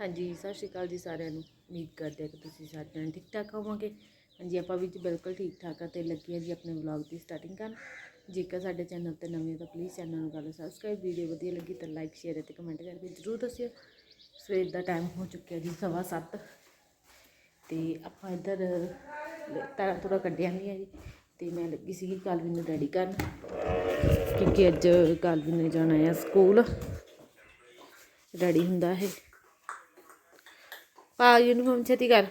ਹਾਂਜੀ, ਸਤਿ ਸ਼੍ਰੀ ਅਕਾਲ ਜੀ ਸਾਰਿਆਂ ਨੂੰ। ਉਮੀਦ ਕਰਦੇ ਹਾਂ ਕਿ ਤੁਸੀਂ ਸਾਰੇ ਜਣੇ ਠੀਕ ਠਾਕ ਹੋਵੋਗੇ। ਹਾਂਜੀ, ਆਪਾਂ ਵੀ ਜੀ ਬਿਲਕੁਲ ਠੀਕ ਠਾਕ ਆ ਤੇ ਲੱਗੀ ਆ ਜੀ ਆਪਣੇ ਵਲੌਗ ਦੀ ਸਟਾਰਟਿੰਗ ਕਰਨ। ਜੇਕਰ ਸਾਡੇ ਚੈਨਲ ਤੇ ਨਵੇਂ ਹੋ ਤਾਂ ਪਲੀਜ਼ ਚੈਨਲ ਨੂੰ ਕਰ ਲਓ ਸਬਸਕ੍ਰਾਈਬ ਵੀਡੀਓ ਵਧੀਆ ਲੱਗੀ ਤਾਂ ਲਾਈਕ ਸ਼ੇਅਰ ਅਤੇ ਕਮੈਂਟ ਕਰਕੇ ਜ਼ਰੂਰ ਦੱਸਿਓ। ਸਵੇਰ ਦਾ ਟਾਈਮ ਹੋ ਚੁੱਕਿਆ ਜੀ ਸਵਾ ਸੱਤ। ਤੇ ਆਪਾਂ ਇੱਧਰ ਤਾਰਾ ਤੁਰਾ ਕੱਢਿਆ ਨਹੀਂ ਹੈ ਜੀ। ਤੇ ਮੈਂ ਲੱਗੀ ਸੀਗੀ ਕਾਲਵਿਨ ਨੂੰ ਰੈਡੀ ਕਰਨ ਕਿਉਂਕਿ ਅੱਜ ਕਾਲਵਿਨ ਨੇ ਜਾਣਾ ਆ ਸਕੂਲ ਰੈਡੀ ਹੁੰਦਾ ਇਹ। ਪਾ ਯੂਨੀਫਾਰਮ ਛੇਤੀ ਕਰ।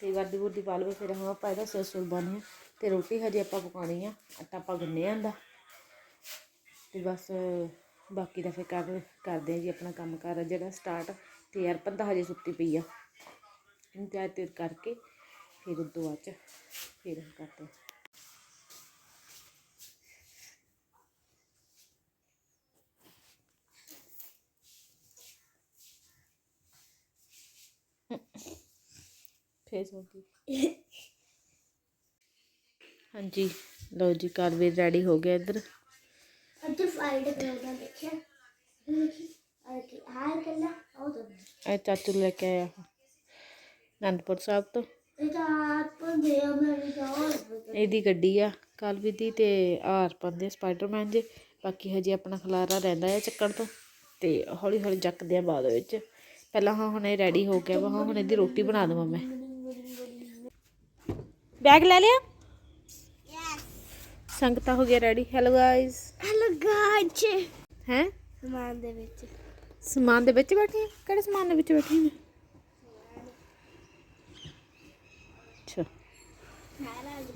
ਤੇ ਵਰਦੀ ਵਰਦੀ ਪਾ ਲਵੇ, ਫਿਰ ਹੁਣ ਆਪਾਂ ਇਹਦਾ ਸਿਰ ਸੁਰ ਬੰਨ੍ਹੇ ਤੇ ਰੋਟੀ ਹਜੇ ਆਪਾਂ ਪਕਾਉਣੀ ਆ, ਆਟਾ ਆਪਾਂ ਗੁੰਨਿਆ ਆਂਦਾ ਤੇ ਬਸ, ਬਾਕੀ ਦਾ ਫਿਰ ਕਰ ਕਰਦੇ ਆ ਜੀ, ਆਪਣਾ ਕੰਮ ਕਾਰ ਜਿਹੜਾ ਸਟਾਰਟ ਤੇ ਯਾਰ ਪੰਦਾ ਹਜੇ ਸੁੱਤੀ ਪਈ ਆ। ਇਹਨੂੰ ਤਿਆਰ ਤਿਆਰ ਕਰਕੇ, ਫਿਰ ਉਦੋਂ ਬਾਅਦ ਚ ਫਿਰ ਕਰਦੇ ਆ। ਫੇਸ ਹੋ ਗਈ ਹਾਂਜੀ ਲਓ ਜੀ ਕਾਲਵੀਰ ਰੈਡੀ ਹੋ ਗਿਆ ਇੱਧਰ। ਅੱਜ ਫਰਾਈਡੇ ਪ੍ਰੋਗਰਾਮ ਦੇਖਿਆ? ਅਰੇ ਹਾਲ ਕਰਨਾ ਉਹ ਤਾਂ ਇਹ ਚਾਚੂ ਲੈ ਕੇ ਆਇਆ ਅਨੰਦਪੁਰ ਸਾਹਿਬ ਤੋਂ। ਇਹ ਤਾਂ ਆਪਾਂ ਦੇ ਅਮਰੀਕਾ ਹੋਰ ਇਹਦੀ ਗੱਡੀ ਆ ਕਾਲਵੀਰ ਦੀ ਤੇ ਆਰ ਪੰਦੇ ਸਪਾਈਡਰਮੈਨ ਜੇ। ਬਾਕੀ ਹਜੇ ਆਪਣਾ ਖਲਾਰਾ ਰਹਿੰਦਾ ਹੈ ਚੱਕਣ ਤੋਂ ਤੇ ਹੌਲੀ ਹੌਲੀ ਚੱਕਦੇ ਆ ਬਾਅਦ ਵਿੱਚ। ਪਹਿਲਾਂ ਹਾਂ ਹੁਣ ਇਹ ਰੈਡੀ ਹੋ ਗਿਆ ਵਾ ਹਾਂ ਹੁਣ ਇਹਦੀ ਰੋਟੀ ਬਣਾ ਦੇਵਾਂ ਮੈਂ। ਬੈਗ ਲੈ ਲਿਆ? ਸੰਗਤਾ ਹੋ ਗਿਆ ready hello guys hello guys ਹੈ? ਸਮਾਨ ਦੇ ਵਿੱਚ। ਸਮਾਨ ਦੇ ਵਿੱਚ ਬੈਠੀ ਹੈ ਕਿਹੜੇ ਸਮਾਨ ਦੇ ਵਿੱਚ ਬੈਠੀ ਹੈ ਅੱਛਾ।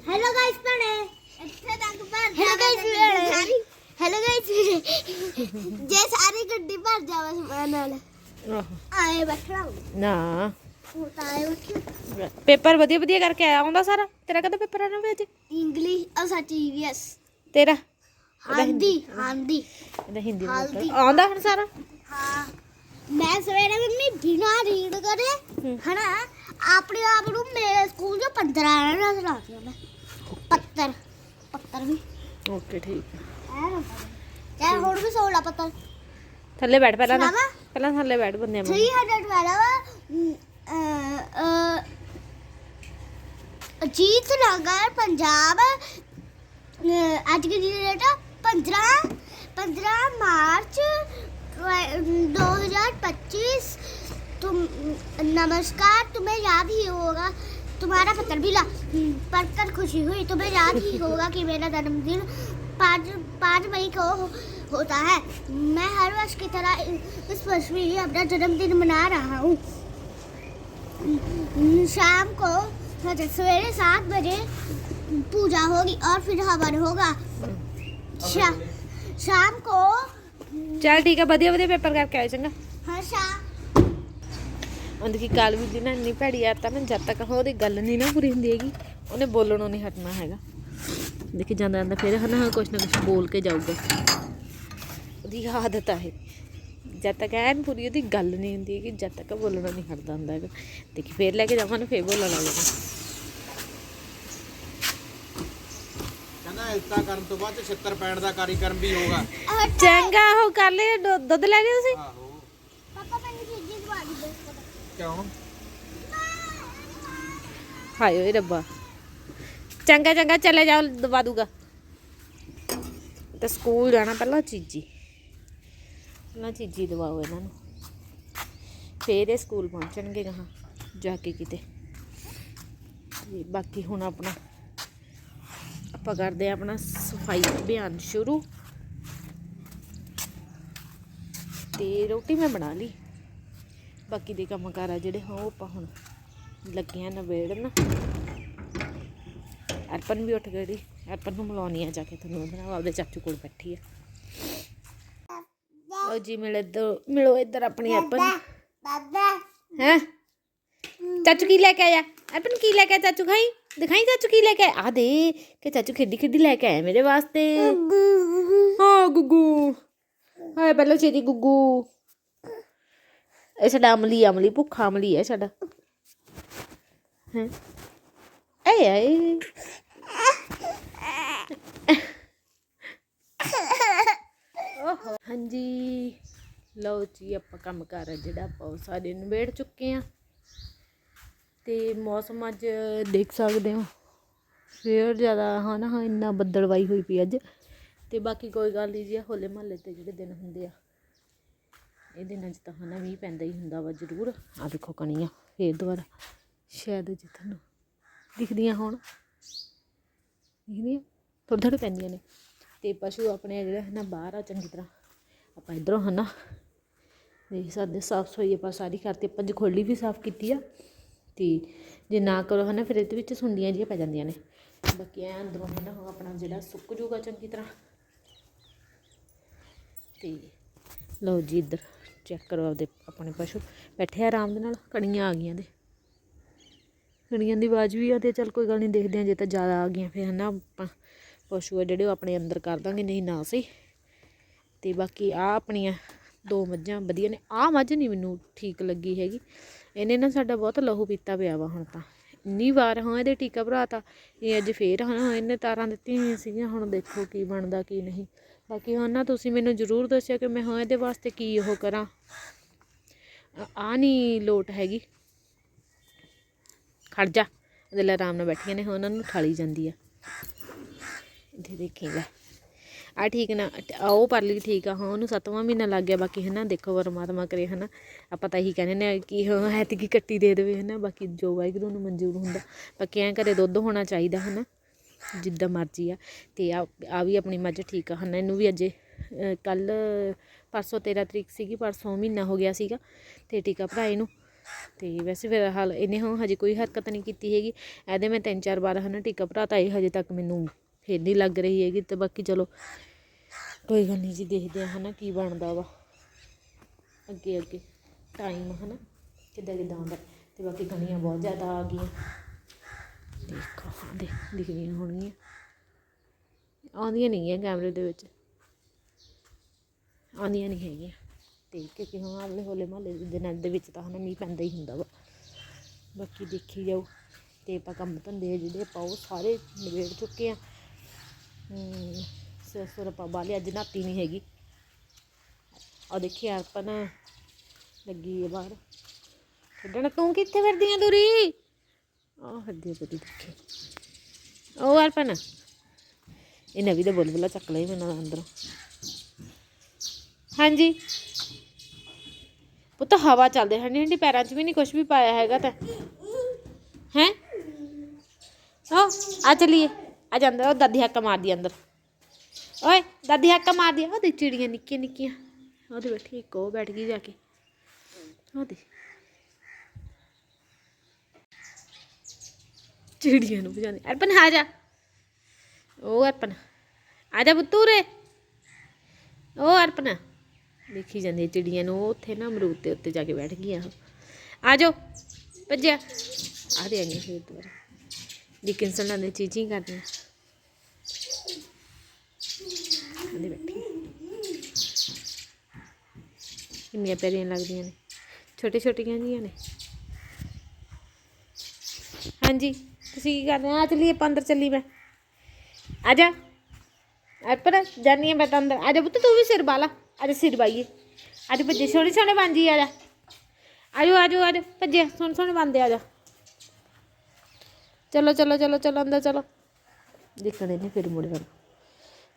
ਹੈਲੋ ਗਾਇਜ਼ ਭੈਣੇ। ਇੱਥੇ ਤੱਕ ਭਰ ਹੈਲੋ ਗਾਇਜ਼ ਭੈਣੇ। ਹੈਲੋ ਗਾਇਜ਼ ਜੇ ਸਾਰੀ ਗੱਡੀ ਭਰ ਜਾਵੇ ਸਮਾਨ ਨਾਲ। ਆਹੋ। ਆਏ ਬੈਠਣਾ। ਨਾ। ਪੇਪਰ ਵਧੀਆ ਵਧੀਆ ਕਰਕੇ ਆਇਆ ਆਉਂਦਾ ਸਾਰਾ? ਤੇਰਾ ਕਦੋਂ ਪੇਪਰ ਆਣਾ ਵੇ ਅੱਜ? ਇੰਗਲਿਸ਼ ਔਰ ਸੱਚ ਈਵੀਐਸ ਤੇਰਾ? ਹਾਂਦੀ ਹਾਂਦੀ ਇਹਦਾ ਹਿੰਦੀ ਦਾ ਹਲਦੀ। ਆਉਂਦਾ ਹੁਣ ਸਾਰਾ? ਹਾਂ। ਮੈਂ ਸਵੇਰੇ ਮੰਮੀ ਬਿਨਾ ਰੀਡ ਕਰੇ। ਹਨਾ ਆਪਣੇ ਆਪ ਨੂੰ ਮੇਰੇ ਸਕੂਲ ਚ 15 ਨਾ ਸੁਣਾਤੀ ਮੈਂ ਪੱਤਰ। ਪੱਤਰ ਵੀ। ਓਕੇ ਠੀਕ ਐ ਨਾ ਚਾਹ ਵੀ 16 ਪੱਤਰ। ਥੱਲੇ ਬੈਠ ਪਹਿਲਾਂ ਨਾ ਸੁਣਾਵਾਂ? ਪਹਿਲਾਂ ਥੱਲੇ ਬੈਠ ਬੰਦੇ 300 ਵਾਲਾ ਵਾ ਅਮ, ਅਹ, ਅਹ, ਅਜੀਤ ਨਗਰ ਪੰਜਾਬ ਅਹ, ਅੱਜ ਦੀ ਡੇਟ 15 15 मार्च 2025 तुम नमस्कार तुम्हें याद ही होगा तुम्हारा पत्र भी ला पढ़कर खुशी हुई तुम्हें याद ही होगा कि मेरा जन्मदिन पाँच पाँच मई को हो, होता है मैं हर वर्ष की तरह इ- इस वर्ष भी अपना जन्मदिन मना रहा हूँ शाम को सवेरे सात बजे पूजा होगी और फिर हवन होगा शा, शाम को ਚੱਲ ਠੀਕ ਆ ਵਧੀਆ ਵਧੀਆ ਪੇਪਰ ਕਰਕੇ ਆਏ ਚੰਗਾ हाँ शाम ਉਹਦੀ ਕੀ ਕਾਲ ਵੀ ਦੀ ਨਾ ਇੰਨੀ ਭੈੜੀ ਆ ਤਾਂ ਨਾ ਜਦ ਤੱਕ ਉਹਦੀ ਗੱਲ ਨਹੀਂ ਨਾ ਪੂਰੀ ਹੁੰਦੀ ਹੈਗੀ ਉਹਨੇ ਬੋਲਣੋਂ ਨਹੀਂ ਹਟਣਾ ਹੈਗਾ ਦੇਖੀ ਜਾਂਦਾ ਜਾਂਦਾ ਫਿਰ ਹਨਾ ਕੁਛ ਨਾ ਕੁਛ ਬੋਲ ਕੇ ਜਾਊਗਾ ਉਹਦੀ ਆਦਤ ਆ ਇਹ ਜਦ ਤੱਕ ਐਨ ਪੂਰੀ ਉਹਦੀ ਗੱਲ ਨਹੀਂ ਹੁੰਦੀ ਕਿ ਜਦ ਤੱਕ ਬੋਲਣਾ ਨਹੀਂ ਹਟਦਾ ਹੁੰਦਾ ਹੈਗਾ। ਤੇ ਕਿ ਫੇਰ ਲੈ ਕੇ ਜਾਵਾਂ ਨਾ ਫੇਰ ਬੋਲਣ ਲੱਗਦਾ ਕਹਿੰਦਾ ਇਲਤਾ ਕਰਨ ਤੋਂ ਬਾਅਦ 76 ਪੈਣ ਦਾ ਕਾਰੀਕਰਮ ਵੀ ਹੋਗਾ ਚੰਗਾ ਉਹ ਕਰ ਲੈ ਦੁੱਧ ਲੈ ਗਏ ਤੁਸੀਂ? ਹਾਏ ਓਏ ਰੱਬਾ। ਚੰਗਾ ਚੰਗਾ ਚਲੇ ਜਾਓ ਦਵਾ ਦੂਗਾ। ਤੇ ਸਕੂਲ ਜਾਣਾ ਪਹਿਲਾਂ ਚੀਜੀ। ਪਹਿਲਾਂ ਚੀਜੀ ਦਵਾਓ ਇਹਨਾਂ ਨੂੰ। ਫੇਰ ਇਹ ਸਕੂਲ ਪਹੁੰਚਣਗੇ ਗਾਹਾਂ, ਜਾ ਕੇ ਕਿਤੇ। ਤੇ ਬਾਕੀ ਹੁਣ ਆਪਣਾ, ਆਪਾਂ ਕਰਦੇ ਆ ਆਪਣਾ ਸਫ਼ਾਈ ਅਭਿਆਨ ਸ਼ੁਰੂ। ਤੇ ਰੋਟੀ ਮੈਂ ਬਣਾ ਲਈ। ਬਾਕੀ ਦੇ ਕੰਮ ਕਾਰ ਆ ਜਿਹੜੇ ਹਾਂ ਉਹ ਆਪਾਂ ਹੁਣ ਲੱਗੇ ਆ ਨਵੇੜਨ ਅਰਪਨ ਵੀ ਉੱਠ ਗਈ ਅਰਪਨ ਨੂੰ ਮਿਲਾਉਣੀ ਆ ਜਾ ਕੇ, ਤੁਹਾਨੂੰ ਉਹਦੇ ਨਾਲ ਆਪਦੇ ਚਾਚੂ ਕੋਲ ਬੈਠੀ ਆ। ਉਹ ਜੀ ਮਿਲ ਇੱਧਰ ਮਿਲੋ ਇੱਧਰ ਆਪਣੀ ਅਰਪਨ बाबा ਹੈ? ਚਾਚੂ ਕੀ ਲੈ ਕੇ ਆਇਆ? ਅਰਪਨ ਕੀ ਲੈ ਕੇ ਆਇਆ ਚਾਚੂ ਖਾਈ? ਦਿਖਾਈ ਚਾਚੂ ਕੀ ਲੈ ਕੇ ਆਇਆ? ਆ ਦੇ ਕਿ ਚਾਚੂ ਖੇਡੀ ਖੇਡੀ ਲੈ ਕੇ ਆਇਆ ਮੇਰੇ ਵਾਸਤੇ। ਹਾਂ ਗੁੱਗੂ। ਹਾਏ ਪਹਿਲਾਂ ਛੇਤੀ ਗੁੱਗੂ। ਇਹ ਸਾਡਾ ਅਮਲੀ ਅਮਲੀ ਭੁੱਖਾ ਅਮਲੀ ਹੈ ਸਾਡਾ। ਹੈ? ਏ ਆਏ ਓਹੋ ਹਾਂਜੀ ਲਓ ਜੀ, ਆਪਾਂ ਕੰਮ ਕਰ ਜਿਹੜਾ ਆਪਾਂ ਉਹ ਸਾਰੇ ਨਿਬੇੜ ਚੁੱਕੇ ਆ ਤੇ ਮੌਸਮ ਅੱਜ ਦੇਖ ਸਕਦੇ ਹੋ, ਫੇਰ ਜ਼ਿਆਦਾ, ਹਨਾ ਹਾਂ ਇੰਨਾ ਬੱਦਲਵਾਈ ਹੋਈ ਪਈ ਅੱਜ। ਤੇ ਬਾਕੀ ਕੋਈ ਗੱਲ ਨਹੀਂ ਜੀ ਹੋਲੇ ਮਹੱਲੇ ਤੇ ਜਿਹੜੇ ਦਿਨ ਹੁੰਦੇ ਆ, ਇਹ ਦਿਨਾਂ 'ਚ ਤਾਂ, ਹਨਾ ਵੀ ਪੈਂਦਾ ਹੀ ਹੁੰਦਾ ਵਾ ਜ਼ਰੂਰ। ਆ ਦੇਖੋ ਕਣੀਆਂ, ਫੇਰ ਦੁਬਾਰਾ, ਸ਼ਾਇਦ ਜੀ ਤੁਹਾਨੂੰ ਦਿਖਦੀਆਂ ਹੋਣ। ਦਿਖਦੀਆਂ? ਥੋੜ੍ਹੇ ਥੋੜ੍ਹੇ ਪੈਂਦੀਆਂ ਨੇ। ਤੇ ਪਸ਼ੂ ਆਪਣੇ ਜਿਹੜਾ ਹੈ ਨਾ ਬਾਹਰ ਆ, ਚੰਗੀ ਤਰ੍ਹਾਂ। ਆਪਾਂ ਇਧਰੋਂ, ਹਨਾ ਦੇਖ ਸਕਦੇ ਸਾਫ਼ ਸਫ਼ਾਈ ਆਪਾਂ ਸਾਰੀ ਕਰਤੀ, ਆਪਾਂ ਜਖੋਲੀ ਵੀ ਸਾਫ਼ ਕੀਤੀ ਆ ਅਤੇ ਜੇ ਨਾ ਕਰੋ ਹੈ ਨਾ ਫਿਰ ਇਹਦੇ ਵਿੱਚ ਸੁੰਡੀਆਂ ਜਿਹੀਆਂ ਪੈ ਜਾਂਦੀਆਂ ਨੇ। ਬਾਕੀ ਐਂ ਅੰਦਰੋਂ ਹਨਾ ਉਹ ਆਪਣਾ ਜਿਹੜਾ ਸੁੱਕ ਜੂਗਾ ਚੰਗੀ ਤਰ੍ਹਾਂ। ਅਤੇ ਲਓ ਜੀ ਇੱਧਰ ਚੈੱਕ ਕਰੋ ਆਪਦੇ ਆਪਣੇ ਪਸ਼ੂ, ਬੈਠੇ ਆ ਆਰਾਮ ਦੇ ਨਾਲ ਕਣੀਆਂ ਆ ਗਈਆਂ ਦੇ ਕਣੀਆਂ ਦੀ ਆਵਾਜ਼ ਵੀ ਆ ਤੇ ਚੱਲ ਕੋਈ ਗੱਲ ਨਹੀਂ ਦੇਖਦੇ ਆ ਜੇ ਤਾਂ ਜ਼ਿਆਦਾ ਆ ਗਈਆਂ ਫਿਰ ਹਨਾ ਆਪਾਂ ਪਸ਼ੂ ਆ ਜਿਹੜੇ ਉਹ ਆਪਣੇ ਅੰਦਰ ਕਰ ਦਾਂਗੇ, ਨਹੀਂ ਨਾ ਸਹੀ। ਤੇ ਬਾਕੀ ਆ ਆਪਣੀਆਂ ਦੋ ਮੱਝਾਂ ਵਧੀਆ ਨੇ। ਆਹ ਮੱਝ ਨਹੀਂ ਮੈਨੂੰ ਠੀਕ ਲੱਗੀ ਹੈਗੀ। ਇਹਨੇ ਨਾ ਸਾਡਾ ਬਹੁਤ ਲਹੂ ਪੀਤਾ ਪਿਆ ਵਾ ਹੁਣ ਤਾਂ। ਇੰਨੀ ਵਾਰ ਹਾਂ ਇਹਦੇ ਟੀਕਾ ਭਰਾਤਾ, ਇਹ ਅੱਜ ਫੇਰ ਹਾਂ ਇਹਨੇ ਤਾਰਾਂ ਦਿੱਤੀਆਂ ਹੋਈਆਂ ਸੀਗੀਆਂ, ਹੁਣ ਦੇਖੋ ਕੀ ਬਣਦਾ ਕੀ ਨਹੀਂ। ਬਾਕੀ ਹੁਣ ਨਾ ਤੁਸੀਂ ਮੈਨੂੰ ਜ਼ਰੂਰ ਦੱਸਿਆ ਕਿ ਮੈਂ ਹਾਂ ਇਹਦੇ ਵਾਸਤੇ ਕੀ ਉਹ ਕਰਾਂ। ਆ ਨਹੀਂ ਲੋਟ ਹੈਗੀ। ਖੜ ਜਾ। ਇਹਦੇ ਲਈ ਆਰਾਮ ਨਾਲ ਬੈਠੀਆਂ ਨੇ ਹੁਣ ਉਹਨਾਂ ਨੂੰ ਠਾਲੀ ਜਾਂਦੀ ਆ। ਇੱਥੇ ਦੇਖੀ ਲੈ ਆ ਠੀਕ ਨਾ ਆ ਉਹ ਪਰਲੀ ਠੀਕ ਆ, ਹਾਂ, ਉਹਨੂੰ ਸੱਤਵਾਂ ਮਹੀਨਾ ਲੱਗ ਗਿਆ, ਬਾਕੀ ਹਨਾ, ਦੇਖੋ ਪਰਮਾਤਮਾ ਕਰੇ ਹਨਾ, ਆਪਾਂ ਤਾਂ ਇਹੀ ਕਹਿੰਦੇ ਨੇ ਕਿ ਹਾਂ ਐਤਕੀ ਕੱਟੀ ਦੇ ਦੇਵੇ ਹਨਾ, ਬਾਕੀ ਜੋ ਵਾਹਿਗੁਰੂ ਨੂੰ ਮਨਜ਼ੂਰ ਹੁੰਦਾ, ਬਾਕੀ ਐਂ ਘਰੇ ਦੁੱਧ ਹੋਣਾ ਚਾਹੀਦਾ ਹਨਾ, ਜਿੱਦਾਂ ਮਰਜ਼ੀ ਆ, ਤੇ ਆ ਆ ਵੀ ਆਪਣੀ ਮੱਝ ਠੀਕ ਆ ਹਨਾ, ਇਹਨੂੰ ਵੀ ਅਜੇ ਕੱਲ ਪਰਸੋਂ 13 ਤਰੀਕ ਸੀਗੀ, ਪਰਸੋਂ ਮਹੀਨਾ ਹੋ ਗਿਆ ਸੀਗਾ, ਤੇ ਟੀਕਾ ਭਰਾਏ ਨੂੰ ਤੇ ਵੈਸੇ ਫਿਰ ਹਾਲ, ਇਹਨੇ ਹੁਣ ਹਜੇ ਕੋਈ ਹਰਕਤ ਨਹੀਂ ਕੀਤੀ ਹੈਗੀ, ਇਹਦੇ ਮੈਂ ਤਿੰਨ ਚਾਰ ਵਾਰ ਹਨਾ ਟੀਕਾ ਭਰਾਤਾ ਇਹ ਹਜੇ ਤੱਕ ਮੈਨੂੰ ਫਿਰ ਨਹੀਂ ਲੱਗ ਰਹੀ ਹੈਗੀ ਤੇ ਬਾਕੀ ਚਲੋ ਕੋਈ ਗੱਲ ਨਹੀਂ ਜੀ, ਦੇਖਦੇ ਆ ਹਨਾ ਕੀ ਬਣਦਾ ਵਾ। ਅੱਗੇ ਅੱਗੇ ਟਾਈਮ ਹਨਾ, ਕਿੱਦਾਂ ਕਿੱਦਾਂ ਆਉਂਦਾ। ਤੇ ਬਾਕੀ ਕਣੀਆਂ ਬਹੁਤ ਜ਼ਿਆਦਾ ਆ ਗਈਆਂ। ਦੇਖੋ ਹਾਂ ਦੇ ਦਿਖਦੀਆਂ ਹੋਣਗੀਆਂ। ਆਉਂਦੀਆਂ ਨਹੀਂ ਹੈ ਕੈਮਰੇ ਦੇ ਵਿੱਚ। ਆਉਂਦੀਆਂ ਨਹੀਂ ਹੈਗੀਆਂ। ਤੇ ਕਿਉਂਕਿ ਹਾਂ ਅਗਲੇ ਹੋਲੇ ਮਹੱਲੇ ਦੇ ਦਿਨਾਂ ਦੇ ਵਿੱਚ ਤਾਂ ਹਨਾ ਮੀਂਹ ਪੈਂਦਾ ਹੀ ਹੁੰਦਾ ਵਾ। ਬਾਕੀ ਦੇਖੀ ਜਾਓ। ਤੇ ਆਪਾਂ ਕੰਮ ਧੰਦੇ ਜਿਹੜੇ ਆਪਾਂ ਉਹ ਸਾਰੇ ਨਿਬੇੜ ਚੁੱਕੇ ਆ। ਸਿਰ ਸੁਰ ਆਪਾਂ ਬਾਲੇ ਅੱਜ ਨਾਤੀ ਨਹੀਂ ਹੈਗੀ। ਆ ਦੇਖੀ ਅਰਪਨ ਲੱਗੀ ਹੈ ਬਾਹਰ। ਖੇਡਣ ਤੂੰ ਕਿੱਥੇ ਫਿਰਦੀ ਆ ਦੂਰੀ? ਆ ਫਿਰਦੀ ਆ ਦੇਖੀ। ਉਹ ਅਰਪਨ ਇਹ ਨਵੀਂ ਦਾ ਬੁਲਬੁਲਾ ਚੱਕ ਲਈ ਮੈਨੂੰ ਅੰਦਰੋਂ। ਹਾਂਜੀ। ਪੁੱਤ, ਹਵਾ ਚੱਲਦੇ ਹੰਡੀ ਹੰਡੀ ਪੈਰਾਂ 'ਚ ਵੀ ਨਹੀਂ ਕੁਝ ਵੀ ਪਾਇਆ ਹੈਗਾ ਤਾਂ। ਹੈ? ਓ ਆ ਚਲੀਏ। ਆ ਜਾਂਦਾ, ਉਹ ਦਾਦੀ ਹੱਕਾ ਮਾਰਦੀ ਅੰਦਰ। ਓਏ, ਦਾਦੀ ਹੱਕਾ ਮਾਰਦੀ ਉਹ ਦੇਖ ਚਿੜੀਆਂ ਨਿੱਕੀਆਂ ਨਿੱਕੀਆਂ। ਉਹਦੇ ਬੈਠੀ ਇੱਕ, ਉਹ ਬੈਠ ਗਈ ਜਾ ਕੇ। ਉਹਦੇ। ਚਿੜੀਆਂ ਨੂੰ ਭਜਾਉਂਦੀ। ਅਰਪਨ, ਆ ਜਾ। ਉਹ ਅਰਪਨ। ਆ ਜਾ ਪੁੱਤੂ ਰੇ ਉਹ ਅਰਪਨ। ਦੇਖੀ ਜਾਂਦੀ ਹੈ ਚਿੜੀਆਂ ਨੂੰ। ਉਹ ਉੱਥੇ ਨਾ ਅਮਰੂਦ ਦੇ ਉੱਤੇ ਜਾ ਕੇ ਬੈਠ ਗਈਆਂ। ਉਹ ਆ ਜਾਓ। ਭੱਜਿਆ। ਆ ਦੇ ਆਈਆਂ ਫਿਰ ਦੁਬਾਰਾ ਡਿਕਨਸਨ ਨਾਲ ਦੇ ਚੀਚੀ ਕਰਦੀਆਂ ਆਦੇ ਬੈਠੀ ਕਿੰਨੀਆਂ ਪਿਆਰੀਆਂ ਲੱਗਦੀਆਂ ਨੇ। ਛੋਟੇ ਛੋਟੀਆਂ ਜੀਆਂ ਨੇ। ਹਾਂਜੀ, ਤੁਸੀਂ ਕੀ ਕਰਦੇ ਆ ਚਲੀਏ ਆਪਾਂ ਅੰਦਰ ਚੱਲੀ ਮੈਂ। ਆ ਜਾ। ਅਰਪਨ, ਜਾਨੀ ਆ ਮੈਂ ਤਾਂ ਅੰਦਰ। ਆ ਜਾ ਪੁੱਤ, ਤੂੰ ਵੀ ਸਿਰ ਬਾਲਾ। ਆ ਜਾ ਸਿਰ ਬਾਈਏ। ਅੱਜ ਭੱਜੇ। ਸੋਹਣੇ ਸੋਹਣੇ ਬਣ ਜੀ ਆ ਜਾ। ਆਜੋ ਆਜੋ ਆਜੋ। ਭੱਜੇ। ਸੋਹਣੇ ਸੋਹਣੇ ਬਣਦੇ ਆ ਜਾ। ਚਲੋ ਚਲੋ ਚਲੋ ਚਲੋ ਅੰਦਰ ਚਲੋ। ਦੇਖਣੇ ਨੇ ਫਿਰ ਮੁੜ ਵੜ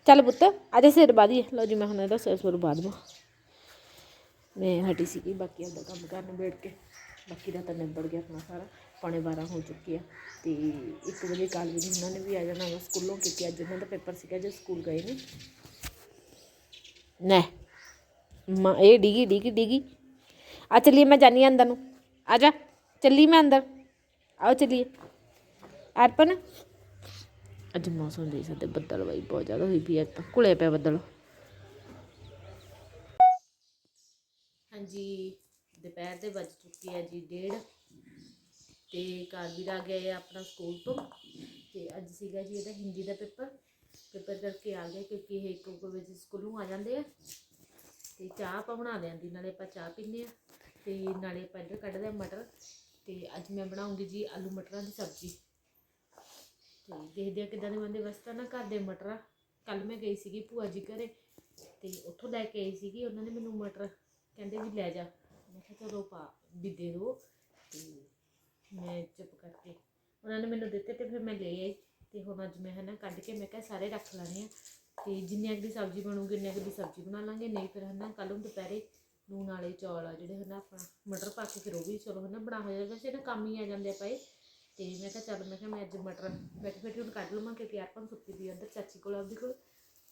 ਚੱਲ ਪੁੱਤ ਆਜੇ ਸਿਰ ਬਾਦੀ ਲਓ ਜੀ ਮੈਂ ਹੁਣ ਇਹਦਾ ਸਿਰ ਸੁਰ ਬਾਦ ਮੈਂ ਹਟੀ ਸੀਗੀ ਬਾਕੀ ਆਪਦਾ ਕੰਮ ਕਰਨ ਬੈਠ ਕੇ। ਬਾਕੀ ਦਾ ਤਾਂ ਨਿਬੜ ਗਿਆ ਆਪਣਾ ਸਾਰਾ। ਪੌਣੇ 12 ਹੋ ਚੁੱਕੀ ਆ। ਤੇ 1 ਵਜੇ ਕਾਲਜ ਉਹਨਾਂ ਨੇ ਵੀ ਆ ਜਾਣਾ ਵਾ ਸਕੂਲੋਂ ਕਿਉਂਕਿ ਅੱਜ ਉਹਨਾਂ ਦਾ ਪੇਪਰ ਸੀਗਾ ਜੇ ਸਕੂਲ ਗਏ ਨੇ। ਨਾ ਮਾਂ ਇਹ ਡਿਗੀ ਡਿਗੀ ਡਿਗੀ। ਆ ਚਲਿਏ ਮੈਂ ਜਾਨੀ ਅੰਦਰ ਨੂੰ। ਆ ਜਾ ਚੱਲੀ ਮੈਂ ਅੰਦਰ। ਆਓ ਚਲਿਏ। ਅਰਪਨ ਅੱਜ ਮੌਸਮ ਦੇ ਸਾਡੇ ਬੱਦਲ ਬਾਈ ਬਹੁਤ ਜ਼ਿਆਦਾ ਹੋਈ ਪਈ ਹੈ ਤਾਂ ਕੁਲੇ ਪਿਆ ਬੱਦਲ। ਹਾਂਜੀ ਦੁਪਹਿਰ ਦੇ ਵੱਜ ਚੁੱਕੀ ਹੈ ਜੀ ਡੇਢ। ਤੇ ਕਾਰਵੀਰ ਆ ਗਿਆ ਹੈ ਆਪਣਾ ਸਕੂਲ ਤੋਂ। ਤੇ ਅੱਜ ਸੀਗਾ ਜੀ ਇਹਦਾ ਹਿੰਦੀ ਦਾ ਪੇਪਰ। ਪੇਪਰ ਕਰਕੇ ਆ ਗਿਆ ਕਿਉਂਕਿ ਇਹ ਇੱਕ ਇੱਕ ਵਜੇ ਸਕੂਲੋਂ ਆ ਜਾਂਦੇ ਆ। ਤੇ ਚਾਹ ਆਪਾਂ ਬਣਾ ਲਿਆਂਦੀ ਨਾਲੇ ਆਪਾਂ ਚਾਹ ਪੀਂਦੇ ਆ। ਤੇ ਨਾਲੇ ਆਪਾਂ ਇੱਧਰ ਕੱਢਦੇ ਆ ਮਟਰ। ਤੇ ਅੱਜ ਮੈਂ ਬਣਾਉਂਗੀ ਜੀ ਆਲੂ ਮਟਰਾਂ ਦੀ ਸਬਜ਼ੀ। ਤੇ ਦੇਖਦੇ ਆ ਕਿੱਦਾਂ ਦੇ ਬੰਦੇ ਵੈਸੇ ਤਾਂ ਨਾ ਘਰ ਦੇ ਮਟਰ। ਆ ਕੱਲ ਮੈਂ ਗਈ ਸੀਗੀ ਭੂਆ ਜੀ ਘਰੇ ਤੇ ਉੱਥੋਂ ਲੈ ਕੇ ਆਈ ਸੀਗੀ, ਉਹਨਾਂ ਨੇ ਮੈਨੂੰ ਮਟਰ ਕਹਿੰਦੇ ਵੀ ਲੈ ਜਾ। ਮੈਂ ਕਿਹਾ ਚਲੋ ਪਾ, ਵੀ ਦੇ ਦਿਓ। ਤੇ ਮੈਂ ਚੁੱਪ ਕਰਕੇ ਉਹਨਾਂ ਨੇ ਮੈਨੂੰ ਦਿੱਤੇ ਤੇ ਫਿਰ ਮੈਂ ਲੈ ਆਈ। ਤੇ ਹੁਣ ਅੱਜ ਮੈਂ ਹਨਾ ਕੱਢ ਕੇ ਮੈਂ ਕਿਹਾ ਸਾਰੇ ਰੱਖ ਲੈਣੇ ਆ। ਤੇ ਜਿੰਨੇ ਕੁ ਦੀ ਸਬਜ਼ੀ ਬਣੂਗੀ ਉਨੇ ਕੁ ਦੀ ਸਬਜ਼ੀ ਬਣਾ ਲਾਂਗੇ। ਨਹੀਂ ਫਿਰ ਹਨਾ ਕੱਲ ਨੂੰ ਦੁਪਹਿਰੇ ਲੂਣ ਵਾਲੇ ਚੌਲ ਆ ਜਿਹੜੇ ਹਨਾ ਆਪਣਾ ਮਟਰ ਪਾ ਕੇ ਫਿਰ ਉਹ ਵੀ ਚਲੋ ਹਨਾ ਬਣਾ ਹੋ ਜਾਏਗਾ। ਵੈਸੇ ਨਾ ਕੰਮ ਹੀ ਆ ਜਾਂਦੇ ਆ ਪਏ ਤੇ ਮੈਂ ਕਿਹਾ ਚੱਲ ਮੈਂ ਕਿਹਾ ਮੈਂ ਅੱਜ ਮਟਰ ਬੈਠੀ ਬੈਠੀ ਹੁਣ ਕੱਢ ਲਵਾਂ ਕਿਉਂਕਿ ਅਰਪਨ ਸੁੱਤੀ ਪਈ ਆ ਅੰਦਰ ਚਾਚੀ ਕੋਲ ਆਪਦੀ ਕੋਲ।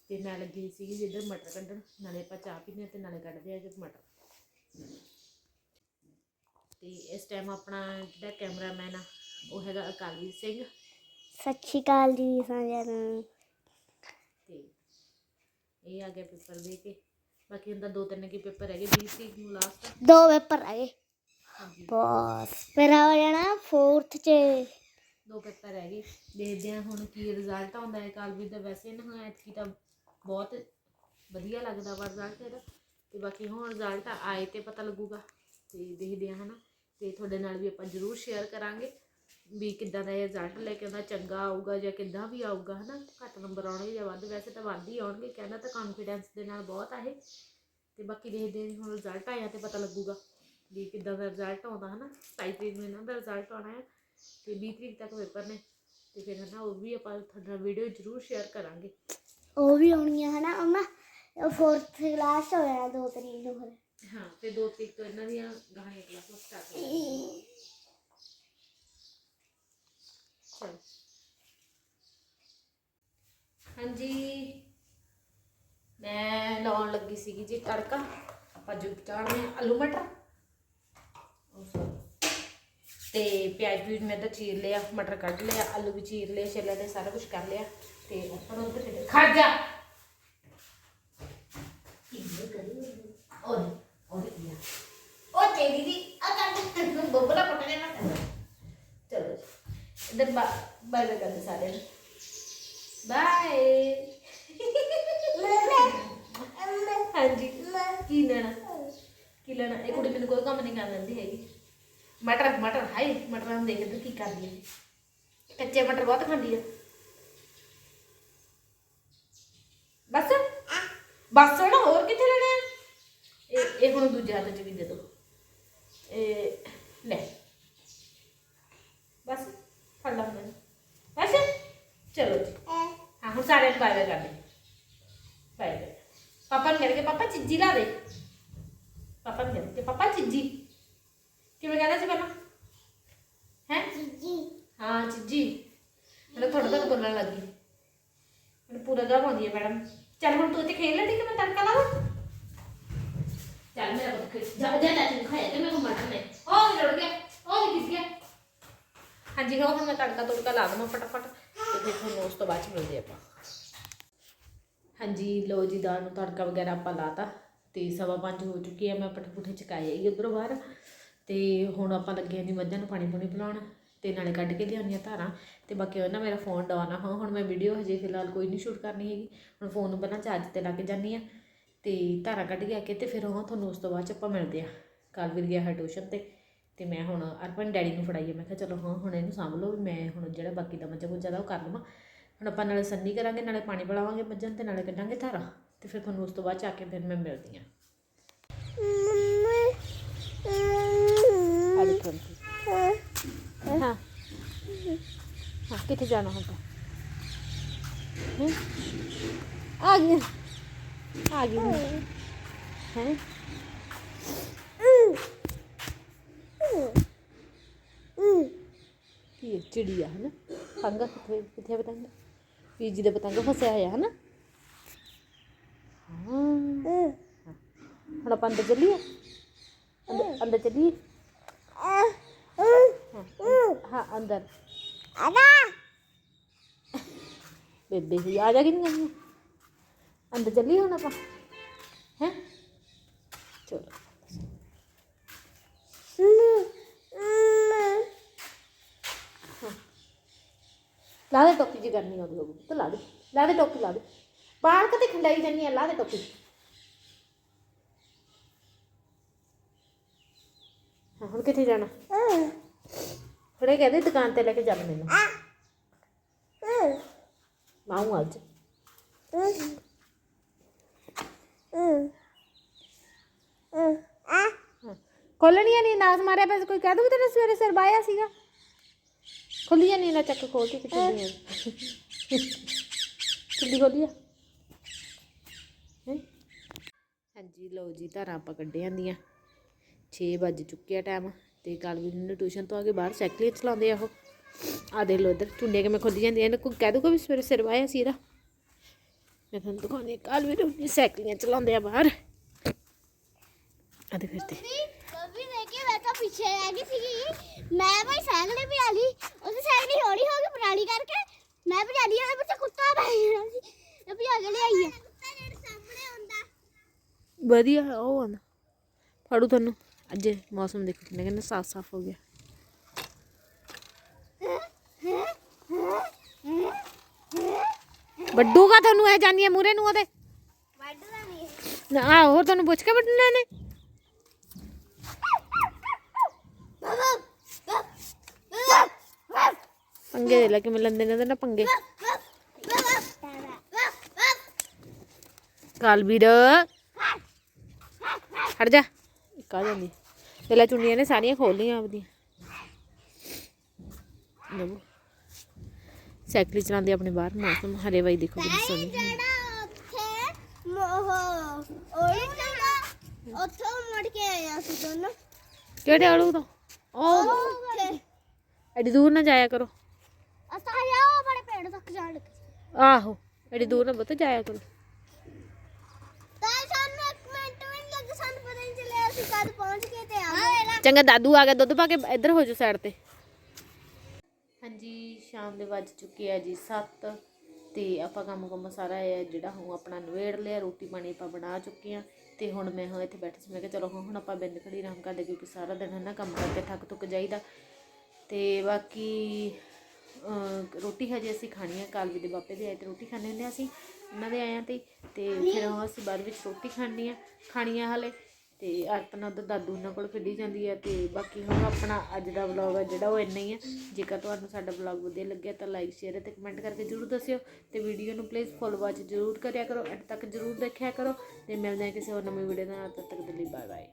ਤੇ ਮੈਂ ਲੱਗੀ ਸੀਗੀ ਜਿੱਧਰ ਮਟਰ ਕੱਢਣ ਨਾਲੇ ਆਪਾਂ ਚਾਹ ਹਾਂ ਤੇ ਨਾਲੇ ਕੱਢਦੇ ਆ ਜਦ ਮਟਰ। ਤੇ ਇਸ ਟਾਈਮ ਆਪਣਾ ਜਿਹੜਾ ਕੈਮਰਾਮੈਨ ਆ ਉਹ ਹੈਗਾ ਅਕਾਲਵੀਰ ਸਿੰਘ। ਸਤਿ ਸ਼੍ਰੀ ਅਕਾਲ ਜੀ ਸਾਰਿਆਂ ਨੂੰ। ਤੇ ਇਹ ਆ ਗਿਆ ਪੇਪਰ ਦੇ ਕੇ। ਬਾਕੀ ਹੁੰਦਾ ਦੋ ਤਿੰਨ ਕੀ ਪੇਪਰ ਹੈਗੇ 20 ਤਰੀਕ ਨੂੰ ਲਾਸਟ ਦੋ ਪੇਪਰ ਆਏ ਬਸ। ਮੇਰਾ ਹੋ ਜਾਣਾ 4th ਚ ਦੋ ਪੇਪਰ ਹੈਗੇ ਦੇਖਦੇ ਆ ਹੁਣ ਕੀ ਰਿਜ਼ਲਟ ਆਉਂਦਾ ਹੈ। ਕਾਲਵੀਰ ਦਾ ਵੈਸੇ ਨਾ ਐਤਕੀ ਤਾਂ ਬਹੁਤ ਵਧੀਆ ਲੱਗਦਾ ਵਾ ਰਿਜ਼ਲਟ ਇਹਦਾ। ਤੇ ਬਾਕੀ ਹੁਣ ਰਿਜ਼ਲਟ ਆਏ ਤੇ ਪਤਾ ਲੱਗੂਗਾ। ਤੇ ਦੇਖਦੇ ਆ ਹਨਾ। ਤੇ ਤੁਹਾਡੇ ਨਾਲ ਵੀ ਆਪਾਂ ਜ਼ਰੂਰ ਸ਼ੇਅਰ ਕਰਾਂਗੇ ਵੀ ਕਿੱਦਾਂ ਦਾ ਇਹ ਰਿਜ਼ਲਟ ਲੈ ਕੇ ਆਉਂਦਾ ਚੰਗਾ ਆਊਗਾ ਜਾਂ ਕਿੱਦਾਂ ਵੀ ਆਊਗਾ ਹਨਾ। ਘੱਟ ਨੰਬਰ ਆਉਣਗੇ ਜਾਂ ਵੱਧ ਵੈਸੇ ਤਾਂ ਵੱਧ ਹੀ ਆਉਣਗੇ। ਕਹਿੰਦਾ ਤਾਂ ਕੌਨਫੀਡੈਂਸ ਦੇ ਨਾਲ ਬਹੁਤ ਆ ਇਹ। ਤੇ ਬਾਕੀ ਦੇਖਦੇ ਹਾਂ ਹੁਣ ਰਿਜ਼ਲਟ ਆਇਆ ਤੇ ਪਤਾ ਲੱਗੂਗਾ। ਵੀ ਕਿੱਦਾਂ ਦਾ ਰਿਜ਼ਲਟ ਆਉਂਦਾ ਹਨਾ 27 ਤਰੀਕ ਨੂੰ ਇਹਨਾਂ ਦਾ ਰਿਜ਼ਲਟ ਆਉਣਾ ਹੈ ਤੇ 20 ਤਰੀਕ ਤੱਕ ਪੇਪਰ ਨੇ ਤੇ ਫਿਰ ਹਨਾ ਉਹ ਵੀ ਆਪਾਂ ਤੁਹਾਡੇ ਨਾਲ ਵੀਡੀਓ ਜ਼ਰੂਰ ਸ਼ੇਅਰ ਕਰਾਂਗੇ। ਉਹ ਵੀ ਆਉਣੀਆਂ ਹਨਾ ਅਮਾ 4th ਕਲਾਸ ਹੋ ਜਾਣਾ ਦੋ ਤਰੀਕ ਨੂੰ ਫਿਰ। ਹਾਂ ਤੇ 2 ਤਰੀਕ ਤੋਂ ਇਹਨਾਂ ਦੀਆਂ ਗਾਣੀਆਂ ਕਲਾਸਾਂ ਸਟਾਰਟ ਹੋ ਜਾਣਗੀਆਂ ਚਲੋ। ਹਾਂਜੀ ਮੈਂ ਲਾਉਣ ਲੱਗੀ ਸੀਗੀ ਜੀ ਤੜਕਾ ਆਪਾਂ ਜੋ ਚਾੜਨੇ ਆ ਆਲੂ ਮਟਰ? ਉਹ sorry। ਤੇ ਪਿਆਜ਼ ਵੀ ਮੈਂ ਤਾਂ ਚੀਰ ਲਿਆ ਮਟਰ ਕੱਢ ਲਿਆ ਆਲੂ ਵੀ ਚੀਰ ਲਏ ਛਿੱਲੇ ਨੇ ਸਾਰਾ ਕੁਝ ਕਰ ਲਿਆ ਤੇ ਉੱਪਰ ਉੱਧਰ ਜਾ। ਉਹ ਦੀ ਆ? ਬੱਬਲਾ ਪਟਨੇ ਨਾ ਕਰ ਚਲੋ ਜੀ ਇਧਰ ਬਾਏ ਬਾਏ ਕਰਦੇ ਸਾਰੇ ਬਾਏ। ਹਾਂਜੀ ਕੀ ਲੈਣਾ? ਕੀ ਲੈਣਾ? ਇਹ ਕੁੜੀ ਮੈਨੂੰ ਕੋਈ ਕੰਮ ਨਹੀਂ ਕਰਨ ਦਿੰਦੀ ਹੈਗੀ। ਮਟਰ ਮਟਰ ਹਾਈ ਮਟਰਾਂ ਨੂੰ ਦੇਖ ਇੱਧਰ ਕੀ ਕਰਦੀ ਹੈ। ਕੱਚੇ ਮਟਰ ਬਹੁਤ ਖਾਂਦੀ ਹੈ। ਬਸ। ਬਸ ਨਾ ਹੋਰ ਕਿੱਥੇ ਲੈਣੇ ਆ? ਇਹ ਇਹ ਹੁਣ ਦੂਜੇ ਹੱਥ 'ਚ ਵੀ ਦੇ ਦਿਓ ਇਹ ਲੈ। ਬਸ ਫੜ ਲਾ ਮੈਨੂੰ। ਬਸ। ਚਲੋ ਜੀ। ਹਾਂ। ਹੁਣ ਸਾਰਿਆਂ ਨੂੰ ਬਾਏ ਬਾਏ ਕਰ ਦੇ ਬਾਏ ਬਾਏ। ਪਾਪਾ ਨੂੰ ਕਹਿ ਕੇ ਪਾਪਾ ਚਿੱਜੀ ਲਾ ਦੇ। ਪਾਪਾ ਨੂੰ ਕੇ ਪਾਪਾ ਚਿੱਜੀ ਕਿਵੇਂ ਕਹਿਣਾ ਸੀ ਪਹਿਲਾਂ ਹੈ ਜੀ ਹਾਂ ਚਿੱਜੀ ਮੈਨੂੰ ਥੋੜਾ ਥੋੜਾ ਬੋਲਣ ਲੱਗੀ ਮੈਨੂੰ ਪੂਰਾ ਗਾ ਪਾਉਂਦੀ ਹੈ ਮੈਡਮ ਚੱਲ ਹੁਣ ਤੂੰ ਇੱਥੇ ਖੇਡ ਲੈ ਠੀਕ ਹੈ ਮੈਂ ਤੜਕਾ ਲਾਵਾਂ ਚੱਲ ਮੇਰਾ ਖੇਡ ਜਾ ਜਾ ਖਾਇਆ ਤੇ ਘੁੰਮਣ ਨੇ ਉਹ ਲੜ ਗਿਆ ਉਹ ਕਿਸ ਗਿਆ ਹਾਂਜੀ ਹੋ ਹੁਣ ਮੈਂ ਤੜਕਾ ਤੁੜਕਾ ਲਾ ਦਵਾਂ ਫਟਾਫਟ ਤੇ ਫਿਰ ਤੁਹਾਨੂੰ ਉਸ ਤੋਂ ਬਾਅਦ ਚ ਮਿਲਦੇ ਆਪਾਂ ਹਾਂਜੀ ਲੋ ਜੀ ਦਾਲ ਨੂੰ ਤੜਕਾ ਵਗੈਰਾ ਆਪਾਂ ਲਾਤਾ ਤੇ ਸਵਾ ਪੰਜ ਹੋ ਚੁੱਕੀ ਹੈ ਮੈਂ ਪੱਠੇ ਪੁੱਠੇ ਚਕਾਏ ਆਈ ਉਧਰੋਂ ਬਾਹਰ। ਤੇ ਹੁਣ ਆਪਾਂ ਲੱਗੇ ਹਾਂ ਜੀ ਮੱਝਾਂ ਨੂੰ ਪਾਣੀ ਪੂਣੀ ਪਿਲਾਉਣ ਤੇ ਨਾਲੇ ਕੱਢ ਕੇ ਲਿਆਉਣੀਆਂ ਧਾਰਾਂ। ਤੇ ਬਾਕੀ ਉਹ ਨਾ ਮੇਰਾ ਫੋਨ ਡਾਊਨ ਆ, ਹਾਂ, ਹੁਣ ਮੈਂ ਵੀਡੀਓ ਹਜੇ ਫਿਲਹਾਲ ਕੋਈ ਨਹੀਂ ਸ਼ੂਟ ਕਰਨੀ ਹੈਗੀ। ਹੁਣ ਫੋਨ ਨੂੰ ਪਹਿਲਾਂ ਚਾਰਜ ਤੇ ਲਾ ਕੇ ਜਾਂਦੀ ਆ ਤੇ ਧਾਰਾਂ ਕੱਢ ਕੇ ਆ ਕੇ ਤੇ ਫਿਰ ਉਹ ਤੁਹਾਨੂੰ ਉਸ ਤੋਂ ਬਾਅਦ ਚ ਆਪਾਂ ਮਿਲਦੇ ਆ। ਕੱਲ ਵੀਰ ਗਿਆ ਹੈ ਟਿਊਸ਼ਨ ਤੇ ਤੇ ਮੈਂ ਹੁਣ ਅਰਪਨ ਡੈਡੀ ਨੂੰ ਫੜਾਈ ਆ, ਮੈਂ ਕਿਹਾ ਚਲੋ ਹਾਂ, ਹੁਣ ਇਹਨੂੰ ਸਾਂਭ ਲਓ ਵੀ ਮੈਂ ਹੁਣ ਜਿਹੜਾ ਬਾਕੀ ਦਾ ਮੱਝਾਂ ਮੁੱਝਾਂ ਦਾ ਉਹ ਕਰ ਲਵਾਂ। ਹੁਣ ਆਪਾਂ ਨਾਲੇ ਸੰਨੀ ਕਰਾਂਗੇ, ਨਾਲੇ ਪਾਣੀ ਪਿਲਾਵਾਂਗੇ ਮੱਝਾਂ ਨੂੰ ਤੇ ਨਾਲੇ ਕੱਢਾਂਗੇ ਧਾਰਾਂ। ਤੇ ਫਿਰ ਤੁਹਾਨੂੰ ਉਸ ਤੋਂ ਬਾਅਦ ਚ ਆ ਕੇ ਫਿਰ ਮੈਂ ਮਿਲਦੀ ਆ ਆ ਦੇਖੋ ਹਾਂ। ਹਾਂ ਕਿੱਥੇ ਜਾਣਾ ਹੁੰਦਾ ਹੈਂ? ਆ ਗਈ। ਆ ਗਈ ਹੈ? ਇਹ ਚਿੜੀਆ ਹੈ ਨਾ ਪਤੰਗ ਕਿੱਥੇ ਕਿੱਥੇ ਪਤੰਗ? ਪੀਜੀ ਦੇ ਪਤੰਗ ਫਸਿਆ ਹੋਇਆ ਹੈ ਨਾ ਹਾਂ ਹੁਣ ਆਪਾਂ ਅੰਦਰ ਚੱਲੀਏ? ਅੰਦਰ ਅੰਦਰ ਚੱਲੀਏ? ਹਾਂ, ਅੰਦਰ। ਬੇਬੇ ਹੀ ਆ ਜਾ ਕਿ ਨਹੀਂ ਆਈ ਅੰਦਰ ਚੱਲੀਏ ਹੁਣ ਆਪਾਂ? ਹੈ? ਚਲੋ। ਲਾ ਦੇ ਟੋਪੀ ਜੀ ਕਰਨੀ ਉਹਦੀ ਹੋਊਗੀ। ਤੇ ਲਾ ਦੇ। ਲਾ ਦੇ ਟੋਪੀ ਲਾ ਦੇ। ਬਾਹਰ ਕਦੇ ਖੰਡਾਈ ਜਾਨੀ ਆ ਦੇ ਟੋਪੀ। ਹਾਂ, ਹੁਣ ਕਿੱਥੇ ਜਾਣਾ? ਹੁਣੇ ਕਹਿੰਦੇ ਦੁਕਾਨ ਤੇ ਲੈ ਕੇ ਚੱਲ ਮੈਨੂੰ। ਮਾਉਂ ਅੱਜ। ਖੋਲਣੀਆਂ ਨਹੀਂ ਨਾਸ ਮਾਰਿਆ ਪਿਆ ਕੋਈ ਕਹਿ ਦੂ ਤੇਰੇ ਸਵੇਰੇ ਸਿਰ ਬਾਇਆ ਸੀਗਾ? ਖੁੱਲੀਆਂ ਨਹੀਂ ਨਾ ਚੱਕ ਖੋਲ ਕੇ ਕਿੱਥੇ ਦੀਆਂ ਕਿੱਡੀ ਖੋਲੀਆ ਹੈਂ? ਹਾਂਜੀ ਲਓ ਜੀ, ਧਾਰਾਂ ਆਪਾਂ ਕੱਢਿਆਂ ਦੀਆਂ 6 ਵਜ ਚੁੱਕਿਆ ਟਾਈਮ ਤੇ ਗਲਵੀਰ ਨੂੰ ਟਿਊਸ਼ਨ ਤੋਂ ਆ ਕੇ ਬਾਹਰ ਸਾਈਕਲ ਚਲਾਉਂਦੇ ਆ ਉਹ। ਆ ਦੇਖ ਲਓ ਇਧਰ ਚੁੰਡੀਆਂ ਕਿਵੇਂ ਖੁੱਲ ਜਾਂਦੀਆਂ। ਇਹਨਾਂ ਕੋਈ ਕਹਿ ਦੂਗਾ ਵੀ ਸਵੇਰੇ ਸਿਰ ਵਾਇਆ ਸੀ ਇਹਦਾ। ਮੈਂ ਤੁਹਾਨੂੰ ਦਿਖਾਉਂਦੀ ਗਲਵੀਰ ਨੂੰ ਸਾਈਕਲੀਆਂ ਚਲਾਉਂਦੇ ਆ ਬਾਹਰ। ਆ ਦੇ ਫਿਰ ਤੇ ਗਲਵੀਰ ਨੇ ਕਿ ਮੈਂ ਤਾਂ ਪਿੱਛੇ ਰਹਿ ਗਈ ਸੀਗੀ। ਮੈਂ ਭਾਈ ਸਾਈਕਲ ਤੇ ਭਜਾ ਲਈ। ਉਸ ਸਾਈਕਲ ਹੌਲੀ ਹੋ ਕੇ ਪੁਰਾਣੀ ਕਰਕੇ ਮੈਂ ਭਜਾ ਲਈ, ਉਹਦੇ ਵਿੱਚ ਕੁੱਤਾ ਬੈਠ ਗਿਆ ਸੀ। ਭਜਾ ਕੇ ਲਿਆਈ ਹੈ ਵਧੀਆ ਉਹ ਆਂਦਾ ਫੜੂ ਤੁਹਾਨੂੰ। ਅੱਜ ਮੌਸਮ ਦੇਖੋ ਕਿੰਨਾ ਕਿੰਨਾ ਸਾਫ਼ ਸਾਫ਼ ਹੋ ਗਿਆ। ਵੱਡੂਗਾ ਤੁਹਾਨੂੰ ਇਹ ਜਾਨੀਆਂ ਮੂਰੇ ਨੂੰ ਉਹਦੇ। ਵੱਢਦਾ ਨਹੀਂ ਆ ਹੋਰ ਤੁਹਾਨੂੰ ਪੁੱਛ ਕੇ ਵੱਢਣਾ ਨੇ। ਪੰਗੇ ਦੇ ਲੈ ਕੇ ਮਿਲੰਦੇ ਨੇ ਉਹਦੇ ਨਾਲ ਪੰਗੇ। ਕਾਲਵੀਰ ਹਟ ਜਾ। ਇੱਕ ਆ ਜਾਂਦੀ। ਤੇ ਲੈ ਚੁੰਨੀਆਂ ਨੇ ਸਾਰੀਆਂ ਖੋਲ ਲਈਆਂ ਆਪਦੀਆਂ। ਲਓ। ਸਾਈਕਲ ਚਲਾਉਂਦੇ ਆਪਣੇ ਬਾਹਰ ਮੌਸਮ ਹਰੇ ਵਾਈ ਦੇਖੋ ਕਿੰਨੀ ਸੋਹਣੀ। ਉੱਥੇ ਮੁੜ ਕੇ ਆਇਆ ਸੀ ਦੋਨੋਂ। ਕਿਹੜੇ ਆਲੂ ਤੋਂ? ਉਹ ਐਡੀ ਦੂਰ ਨਾ ਜਾਇਆ ਕਰੋ। ਅਸਾਂ ਉਹ ਬੜੇ ਪੇੜ ਤੱਕ ਜਾਣ ਆਹੋ ਐਡੀ ਦੂਰ ਨਾ ਬਤ ਜਾਇਆ ਕਰੋ ਤਾਂ ਸਾਨੂੰ ਇੱਕ ਮਿੰਟ ਵੀ ਨਹੀਂ ਲੱਗਾ ਸਾਨੂੰ ਪਤਾ ਨਹੀਂ ਚੱਲਿਆ ਅਸੀਂ ਕਦ ਪਹੁੰਚ ਗਏ ਤੇ ਆ ਗਏ ਚੰਗਾ ਦਾਦੂ ਆ ਗਿਆ, ਦੁੱਧ ਪਾ ਕੇ ਇੱਧਰ ਹੋ ਜਾ ਸਾਈਡ ਤੇ। ਹਾਂਜੀ, ਸ਼ਾਮ ਦੇ ਵੱਜ ਚੁੱਕੇ ਆ ਜੀ 7 ਤੇ ਆਪਾਂ ਕੰਮ ਕੰਮ ਸਾਰਾ ਇਹ ਜਿਹੜਾ ਹੁਣ ਆਪਣਾ ਨਵੇੜ ਲਿਆ, ਰੋਟੀ ਪਾਣੀ ਆਪਾਂ ਬਣਾ ਚੁੱਕੇ ਆ। ਤੇ ਹੁਣ ਮੈਂ ਹਾਂ ਇੱਥੇ ਬੈਠੀ ਸੀ, ਮੈਂ ਕਿਹਾ ਚਲੋ ਹੁਣ ਹੁਣ ਆਪਾਂ ਬਿੰਦ ਖੜੀ ਆਰਾਮ ਕਰਦੇ ਕਿਉਂਕਿ ਸਾਰਾ ਦਿਨ ਹੈ ਨਾ ਕੰਮ ਕਰਕੇ ਥੱਕ ਥੁੱਕ ਜਾਈਦਾ। ਤੇ ਬਾਕੀ ਰੋਟੀ ਹਜੇ ਅਸੀਂ ਖਾਣੀ ਆ, ਕਾਲਵੀ ਦੇ ਬਾਪੇ ਦੇ ਆਏ ਤੇ ਰੋਟੀ ਖਾਣੇ ਹੁੰਦੇ ਆ ਅਸੀਂ, ਉਹਨਾਂ ਦੇ ਆਇਆਂ ਤੇ ਤੇ ਫਿਰ ਅਸੀਂ ਬਾਅਦ ਵਿੱਚ ਰੋਟੀ ਖਾਣੀ ਆ ਖਾਣੀ ਆ ਹਲੇ। ਤੇ ਅਰਪਨਾ ਉਧਰ ਦਾਦੂ ਉਹਨਾਂ ਕੋਲ ਖੇਡੀ ਜਾਂਦੀ ਹੈ ਤੇ ਬਾਕੀ ਹੁਣ ਆਪਣਾ ਅੱਜ ਦਾ ਵਲੌਗ ਹੈ ਜਿਹੜਾ ਉਹ ਇੰਨਾ ਹੀ ਹੈ ਜੇਕਰ ਤੁਹਾਨੂੰ ਸਾਡਾ ਵਲੌਗ ਵਧੀਆ ਲੱਗਿਆ ਤਾਂ ਲਾਈਕ ਸ਼ੇਅਰ ਅਤੇ ਕਮੈਂਟ ਕਰਕੇ ਜਰੂਰ ਦੱਸਿਓ ਤੇ ਵੀਡੀਓ ਨੂੰ ਪਲੀਜ਼ ਫੋਲੋ ਵਾਚ ਜਰੂਰ ਕਰਿਆ ਕਰੋ ਐਡ ਤੱਕ ਜਰੂਰ ਦੇਖਿਆ ਕਰੋ ਤੇ ਮਿਲਦੇ ਹਾਂ ਕਿਸੇ ਹੋਰ ਨਵੀਂ ਵੀਡੀਓ ਦੇ ਨਾਲ, ਤਦ ਤੱਕ ਦੇ ਲਈ ਬਾਏ ਬਾਏ